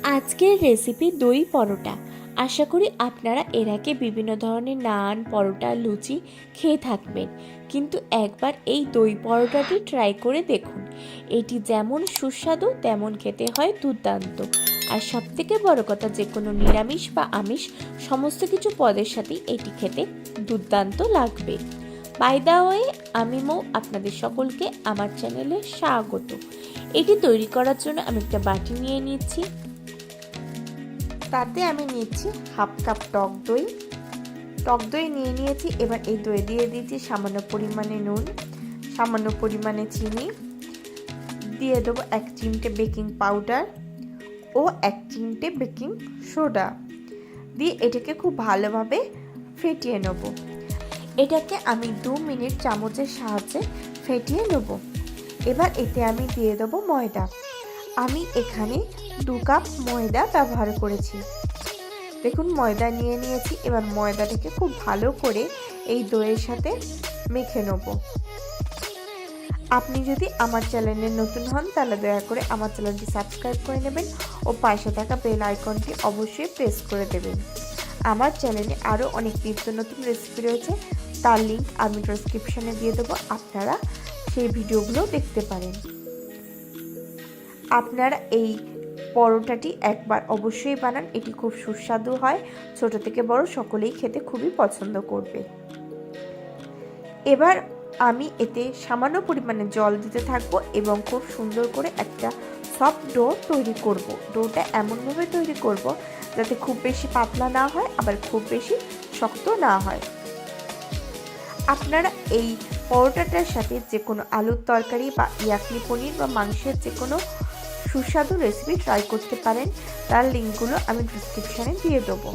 আজকের রেসিপি দই পরোটা। আশা করি আপনারা এর আগে বিভিন্ন ধরনের নান, পরোটা, লুচি খেয়ে থাকবেন। কিন্তু একবার এই দই পরোটাটি ট্রাই করে দেখুন। এটি যেমন সুস্বাদু, তেমন খেতে হয় দুর্দান্ত। আর সবথেকে বড় কথা যে কোনো নিরামিষ বা আমিষ, সমস্ত কিছু পদের সাথেই এটি খেতে দুর্দান্ত লাগবে। বাই দা ওয়ে আমি মৌ, আপনাদের সকলকে আমার চ্যানেলে স্বাগত। এটি তৈরি করার জন্য আমি একটা বাটি নিয়ে নিচ্ছি। তাতে আমি নিয়েছি হাফ কাপ টক দই। টক দই নিয়ে নিয়েছি, এবার এই দই দিয়ে দিয়েছি সামান্য পরিমাণে নুন, সামান্য পরিমাণে চিনি। দিয়ে দেবো এক চিমটে বেকিং পাউডার ও এক চিমটে বেকিং সোডা। দিয়ে এটাকে খুব ভালোভাবে ফেটিয়ে নেব। এটাকে আমি দু মিনিট চামচের সাহায্যে ফেটিয়ে নেব। এবার এতে আমি দিয়ে দেবো ময়দা। আমি এখানে দু কাপ ময়দা ব্যবহার করেছি। দেখুন, ময়দা নিয়ে নিয়েছি। এবার ময়দাটাকে খুব ভালো করে এই দইয়ের সাথে মেখে নেব। আপনি যদি আমার চ্যানেলে নতুন হন, তাহলে দয়া করে আমার চ্যানেলটি সাবস্ক্রাইব করে নেবেন ও পাশে থাকা বেল আইকনটি অবশ্যই প্রেস করে দেবেন। আমার চ্যানেলে আরও অনেক নিত্য নতুন রেসিপি রয়েছে, তার লিঙ্ক আমি ডেসক্রিপশানে দিয়ে দেবো। আপনারা সেই ভিডিওগুলো দেখতে পারেন। আপনারা এই পরোটাটি একবার অবশ্যই বানান, এটি খুব সুস্বাদু হয়। ছোট থেকে বড় সকলেই খেতে খুবই পছন্দ করবে। এবার আমি এতে সামান্য পরিমাণে জল দিতে থাকব এবং খুব সুন্দর করে একটা সফট ডো তৈরি করব। ডোটা এমনভাবে তৈরি করব যাতে খুব বেশি পাতলা না হয়, আবার খুব বেশি শক্ত না হয়। আপনারা এই পরোটাটার সাথে যে কোনো আলুর তরকারি বা ইয়াকনি পনির বা মাংসের যে কোনো সুস্বাদু রেসিপি ট্রাই করতে পারেন, তার লিঙ্কগুলো আমি ডিসক্রিপশানে দিয়ে দেবো।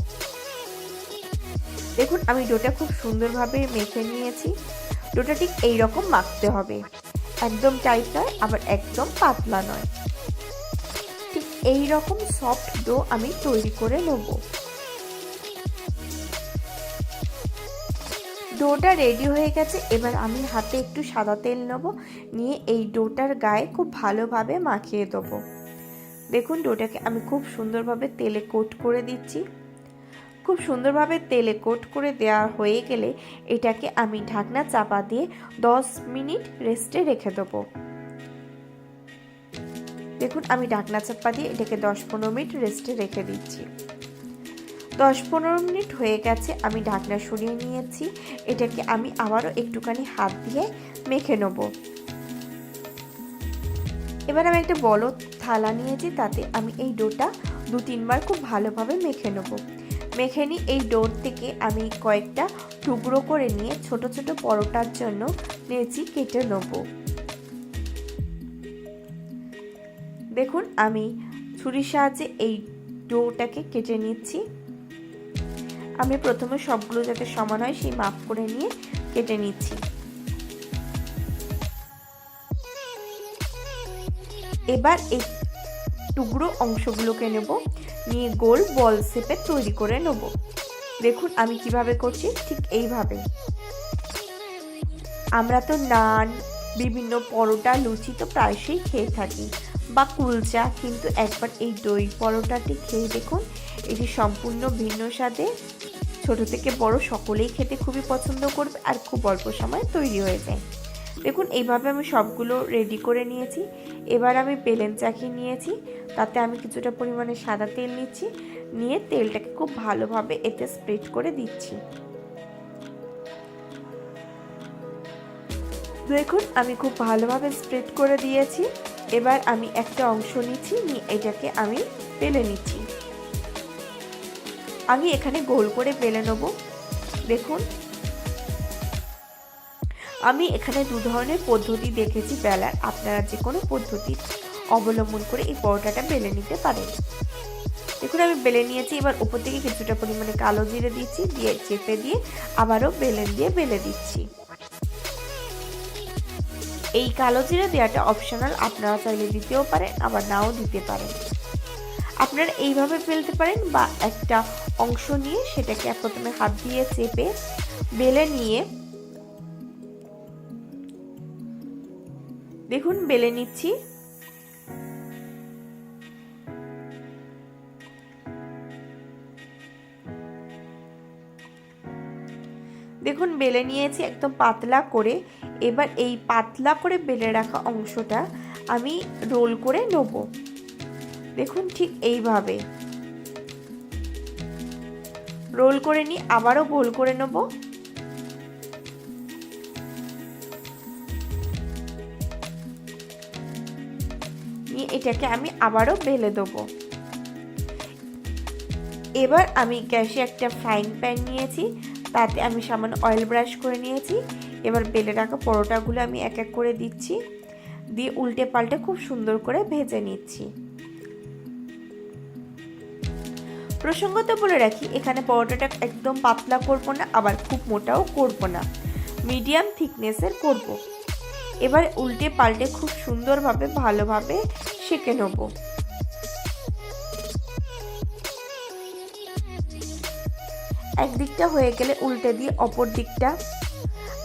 দেখুন, আমি ডোটা খুব সুন্দরভাবে মেখে নিয়েছি। ডোটা ঠিক এইরকম মাখতে হবে। একদম টাইট নয়, আবার একদম পাতলা নয়। ঠিক এই রকম সফট ডো আমি তৈরি করে নেব। ডোটা রেডি হয়ে গেছে। এবার আমি হাতে একটু সাদা তেল নেব, নিয়ে এই ডোটার গায়ে খুব ভালোভাবে মাখিয়ে দেবো। দেখুন ডোটাকে আমি খুব সুন্দরভাবে তেলে কোট করে দিচ্ছি। খুব সুন্দরভাবে তেলে কোট করে দেওয়া হয়ে গেলে এটাকে আমি ঢাকনা চাপা দিয়ে দশ মিনিট রেস্টে রেখে দেবো। দেখুন আমি ঢাকনা চাপা দিয়ে এটাকে দশ পনেরো মিনিট রেস্টে রেখে দিচ্ছি। দশ পনেরো মিনিট হয়ে গেছে, আমি ঢাকনা সরিয়ে নিয়েছি। এটাকে আমি আবারও একটুখানি হাত দিয়ে মেখে নেব। এবার আমি একটা বড় থালা নিয়েছি, তাতে আমি এই ডোটা দু তিনবার খুব ভালোভাবে মেখে নেব। মেখে নিই এই ডোর থেকে আমি কয়েকটা টুকরো করে নিয়ে ছোট ছোট পরোটার জন্য নিয়েছি, কেটে নেব। দেখুন, আমি ছুরির সাহায্যে এই ডোটাকে কেটে নিচ্ছি। আমি প্রথমে সবগুলো যাতে সমান হয়, সেই মাপ করে নিয়ে কেটে নিচ্ছি। এবার এই টুকরো অংশগুলোকে নেব, নিয়ে গোল বল শেপে তৈরি করে নেব। দেখুন, আমি কীভাবে করছি, ঠিক এইভাবে। আমরা তো নান, বিভিন্ন পরোটা, লুচি তো প্রায়শই খেয়ে থাকি, বা কুলচা, কিন্তু একবার এই দই পরোটাটি খেয়ে দেখুন, এটি সম্পূর্ণ ভিন্ন স্বাদে ছোট থেকে বড় সকলেই খেতে খুবই পছন্দ করবে আর খুব অল্প সময় তৈরি হয়ে যায়। দেখুন, এইভাবে আমি সবগুলো রেডি করে নিয়েছি। এবার আমি পেলেন চাকি নিয়েছি। তাতে আমি কিছুটা পরিমাণে সাদা তেল নিচ্ছি। নিয়ে তেলটাকে খুব ভালোভাবে এতে স্প্রেড করে দিচ্ছি। দেখুন, আমি খুব ভালোভাবে স্প্রেড করে দিয়েছি। এবার আমি একটা অংশ নিচ্ছি। নিয়ে এটাকে আমি পেলে নিচ্ছি। আমি এখানে গোল করে পেলে নেব। দেখুন। আমি এখানে দু ধরনের পদ্ধতি দেখেছি বেলার। আপনারা যে কোনো পদ্ধতি অবলম্বন করে এই পরোটাটা বেলে নিতে পারেন। দেখুন, আমি বেলে নিয়েছি। এবার উপর থেকে কিছুটা পরিমাণে কালো জিরে দিচ্ছি, দিয়ে চেপে দিয়ে আবারও বেলেন দিয়ে বেলে দিচ্ছি। এই কালো জিরে দেওয়াটা অপশনাল আপনারা চাইলে দিতেও পারেন, আবার নাও দিতে পারেন। আপনারা এইভাবে ফেলতে পারেন বা একটা অংশ নিয়ে সেটাকে প্রথমে হাত দিয়ে চেপে বেলে নিয়ে, দেখুন বেলে নিচ্ছি। দেখুন বেলে নিয়েছি একদম পাতলা করে। এবার এই পাতলা করে বেলে রাখা অংশটা আমি রোল করে নেব। দেখুন ঠিক এইভাবে। রোল করে নিই আবারও গোল করে নেব। নিয়ে এটাকে আমি আবারও বেলে দেবো। এবার আমি গ্যাসে একটা ফ্রাইং প্যান নিয়েছি, তাতে আমি সামান্য অয়েল ব্রাশ করে নিয়েছি। এবার বেলে রাখা পরোটাগুলো আমি এক এক করে দিচ্ছি, দিয়ে উল্টে পাল্টে খুব সুন্দর করে ভেজে নিচ্ছি। প্রসঙ্গত বলে রাখি, এখানে পরোটাটা একদম পাতলা করব না, আবার খুব মোটাও করব না। মিডিয়াম থিকনেসের করব। এবার উল্টে পাল্টে খুব সুন্দরভাবে, ভালোভাবে সেঁকে নেব। একদিকটা হয়ে গেলে উল্টে দিয়ে অপর দিকটা,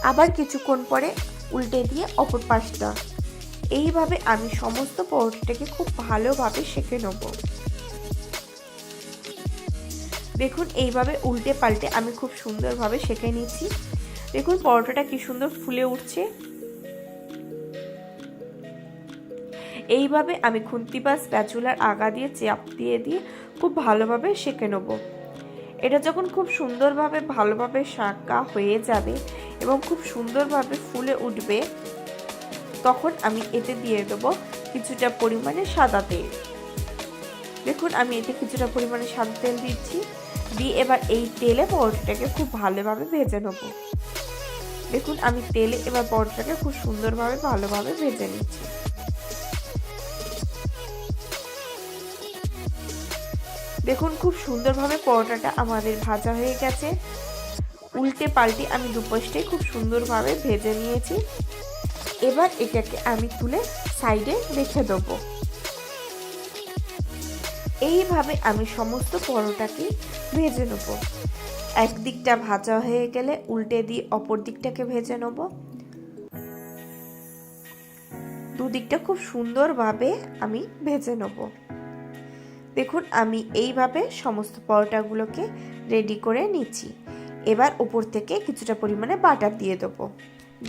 আবার কিছুক্ষণ পরে উল্টে দিয়ে অপর পাশটা। এইভাবে আমি সমস্ত পরোটাটাকে খুব ভালোভাবে সেঁকে নেব। দেখুন, এইভাবে উল্টে পাল্টে আমি খুব সুন্দরভাবে সেঁকে নিচ্ছি। দেখুন, পরোটাটা কি সুন্দর ফুলে উঠছে। এইভাবে আমি খুন্তি বা স্প্যাচুলার আগা দিয়ে, চাপ দিয়ে দিয়ে খুব ভালোভাবে সেঁকে নেব। এটা যখন খুব সুন্দরভাবে, ভালোভাবে শাঁকা হয়ে যাবে এবং খুব সুন্দরভাবে ফুলে উঠবে, তখন আমি এতে দিয়ে দেবো কিছুটা পরিমাণে সাদা তেল। দেখুন, আমি এতে কিছুটা পরিমাণে সাদা তেল দিচ্ছি। দিয়ে এবার এই তেলে পরোটাটাকে খুব ভালোভাবে ভেজে নেব। দেখুন, আমি তেলে এবার পরোটাটাকে খুব সুন্দরভাবে, ভালোভাবে ভেজে নিচ্ছি। দেখুন, খুব সুন্দরভাবে পরোটাটা আমাদের ভাজা হয়ে গেছে। উল্টে পাল্টে আমি দুপাশটে খুব সুন্দরভাবে ভেজে নিয়েছি। এবার এটাকে আমি তুলে সাইডে রেখে দেবো। এইভাবে আমি সমস্ত পরোটাকে ভেজে নেব। একদিকটা ভাজা হয়ে গেলে উল্টে দিয়ে অপর দিকটাকে ভেজে নেব। দুদিকটা খুব সুন্দরভাবে আমি ভেজে নেব। দেখুন, আমি এইভাবে সমস্ত পরোটাগুলোকে রেডি করে নিচ্ছি। এবার উপর থেকে কিছুটা পরিমাণে বাটার দিয়ে দেবো।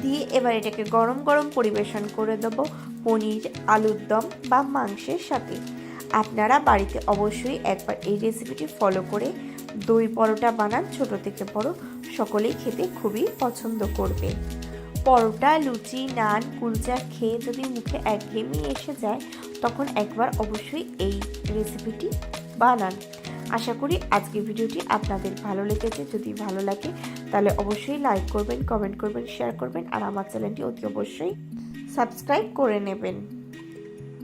দিয়ে এবার এটাকে গরম গরম পরিবেশন করে দেবো পনির, আলুর দম বা মাংসের সাথে। আপনারা বাড়িতে অবশ্যই একবার এই রেসিপিটি ফলো করে দই পরোটা বানান। ছোট থেকে বড় সকলেই খেতে খুবই পছন্দ করবে। পরোটা, লুচি, নান, কুলচা খেয়ে যদি মুখে একঘেয়েমি এসে যায়, তখন একবার অবশ্যই এই রেসিপিটি বানান। আশা করি আজকের ভিডিওটি আপনাদের ভালো লেগেছে। যদি ভালো লাগে, তাহলে অবশ্যই লাইক করবেন, কমেন্ট করবেন, শেয়ার করবেন, আর আমার চ্যানেলটি অতি অবশ্যই সাবস্ক্রাইব করে নেবেন।